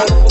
Bye.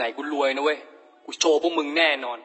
ไหนกูรวยนะเว้ย กูโชว์พวกมึงแน่นอน